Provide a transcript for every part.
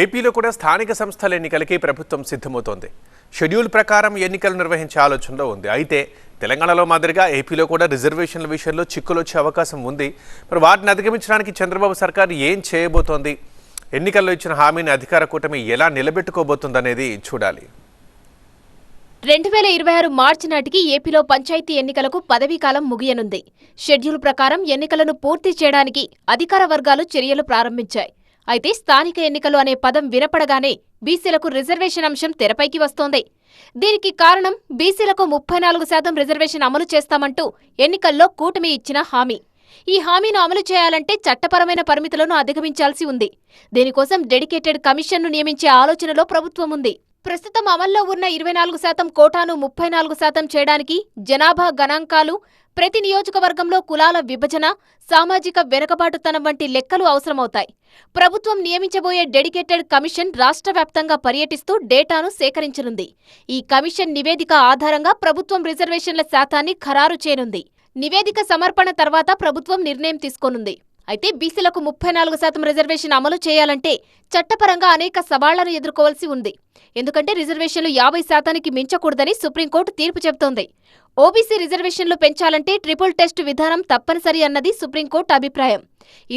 ఏపీలో కూడా స్థానిక సంస్థల ఎన్నికలకి ప్రభుత్వం సిద్ధమవుతోంది. షెడ్యూల్ ప్రకారం ఎన్నికలు నిర్వహించే ఆలోచనలో ఉంది. అయితే తెలంగాణలో మాదిరిగా ఏపీలో కూడా రిజర్వేషన్ల విషయంలో చిక్కులొచ్చే అవకాశం ఉంది. మరి వాటిని అధిగమించడానికి చంద్రబాబు సర్కార్ ఏం చేయబోతోంది? ఎన్నికల్లో ఇచ్చిన హామీని అధికార కూటమి ఎలా నిలబెట్టుకోబోతుందనేది చూడాలి. రెండు వేల ఇరవై ఆరు మార్చి నాటికి ఏపీలో పంచాయతీ ఎన్నికలకు పదవీకాలం ముగియనుంది. షెడ్యూల్ ప్రకారం ఎన్నికలను పూర్తి చేయడానికి అధికార వర్గాలు చర్యలు ప్రారంభించాయి. అయితే స్థానిక ఎన్నికలు అనే పదం వినపడగానే బీసీలకు రిజర్వేషన్ అంశం తెరపైకి వస్తోంది. దీనికి కారణం బీసీలకు ముప్పై నాలుగు శాతం రిజర్వేషన్ అమలు చేస్తామంటూ ఎన్నికల్లో కూటమి ఇచ్చిన హామీ. ఈ హామీను అమలు చేయాలంటే చట్టపరమైన పరిమితులను అధిగమించాల్సి ఉంది. దీనికోసం డెడికేటెడ్ కమిషన్ను నియమించే ఆలోచనలో ప్రభుత్వం ఉంది. ప్రస్తుతం అమల్లో ఉన్న ఇరవై నాలుగు శాతం కోటాను ముప్పై నాలుగు శాతం చేయడానికి జనాభా గణాంకాలు ప్రతి నియోజకవర్గంలో కులాల విభజన సామాజిక వెనుకబాటుతనం వంటి లెక్కలు అవసరమవుతాయి. ప్రభుత్వం నియమించబోయే డెడికేటెడ్ కమిషన్ రాష్ట్ర వ్యాప్తంగా పర్యటిస్తూ డేటాను సేకరించనుంది. ఈ కమిషన్ నివేదిక ఆధారంగా ప్రభుత్వం రిజర్వేషన్ల శాతాన్ని ఖరారు చేయనుంది. నివేదిక సమర్పణ తర్వాత ప్రభుత్వం నిర్ణయం తీసుకోనుంది. అయితే బీసీలకు ముప్పై నాలుగు శాతం రిజర్వేషన్ అమలు చేయాలంటే చట్టపరంగా అనేక సవాళ్ళను ఎదుర్కోవాల్సి ఉంది. ఎందుకంటే రిజర్వేషన్లు యాభై శాతానికి మించకూడదని సుప్రీంకోర్టు తీర్పు చెబుతోంది. ఓబీసీ రిజర్వేషన్లు పెంచాలంటే ట్రిపుల్ టెస్ట్ విధానం తప్పనిసరి అన్నది సుప్రీంకోర్టు అభిప్రాయం.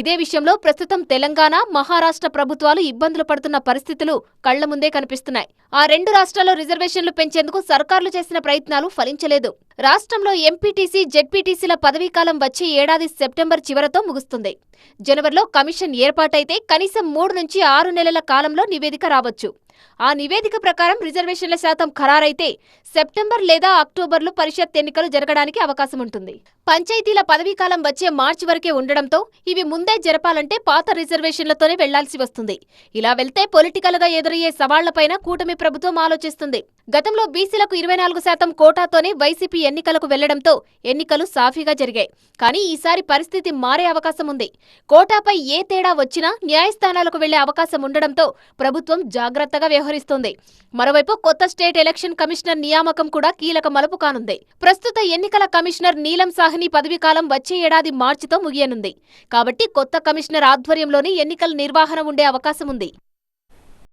ఇదే విషయంలో ప్రస్తుతం తెలంగాణ మహారాష్ట్ర ప్రభుత్వాలు ఇబ్బందులు పడుతున్న పరిస్థితులు కళ్ళ ముందే కనిపిస్తున్నాయి. ఆ రెండు రాష్ట్రాల్లో రిజర్వేషన్లు పెంచేందుకు సర్కార్లు చేసిన ప్రయత్నాలు ఫలించలేదు. రాష్ట్రంలో ఎంపీటీసీ జెడ్పీటీసీల పదవీకాలం వచ్చే ఏడాది సెప్టెంబర్ చివరతో ముగుస్తుంది. జనవరిలో కమిషన్ ఏర్పాటైతే కనీసం మూడు నుంచి ఆరు నెలల కాలంలో నివేదిక రావచ్చు. ఆ నివేదిక ప్రకారం రిజర్వేషన్ల శాతం ఖరారైతే సెప్టెంబర్ లేదా అక్టోబర్లో పరిషత్ ఎన్నికలు జరగడానికి అవకాశం ఉంటుంది. పంచాయతీల పదవీకాలం వచ్చే మార్చి వరకే ఉండడంతో ఇవి ముందే జరపాలంటే పాత రిజర్వేషన్లతోనే వెళ్ళాల్సి వస్తుంది. ఇలా వెళ్తే పొలిటికల్గా ఎదురయ్యే సవాళ్ళపైన కూటమి ప్రభుత్వం ఆలోచిస్తుంది. గతంలో బీసీలకు ఇరవై నాలుగు శాతం కోటాతోనే వైసీపీ ఎన్నికలకు వెళ్ళడంతో ఎన్నికలు సాఫీగా జరిగాయి. కానీ ఈసారి పరిస్థితి మారే అవకాశం ఉంది. కోటాపై ఏ తేడా వచ్చినా న్యాయస్థానాలకు వెళ్ళే అవకాశం ఉండడంతో ప్రభుత్వం జాగ్రత్తగా వ్యవహరిస్తోంది. మరోవైపు కొత్త స్టేట్ ఎలక్షన్ కమిషనర్ నియామకం కూడా కీలక మలుపు కానుంది. ప్రస్తుత ఎన్నికల కమిషనర్ నీలం సాహ్ని పదవీకాలం వచ్చే ఏడాది మార్చితో ముగియనుంది. కాబట్టి కొత్త కమిషనర్ ఆధ్వర్యంలోనే ఎన్నికల నిర్వహణ ఉండే అవకాశం ఉంది.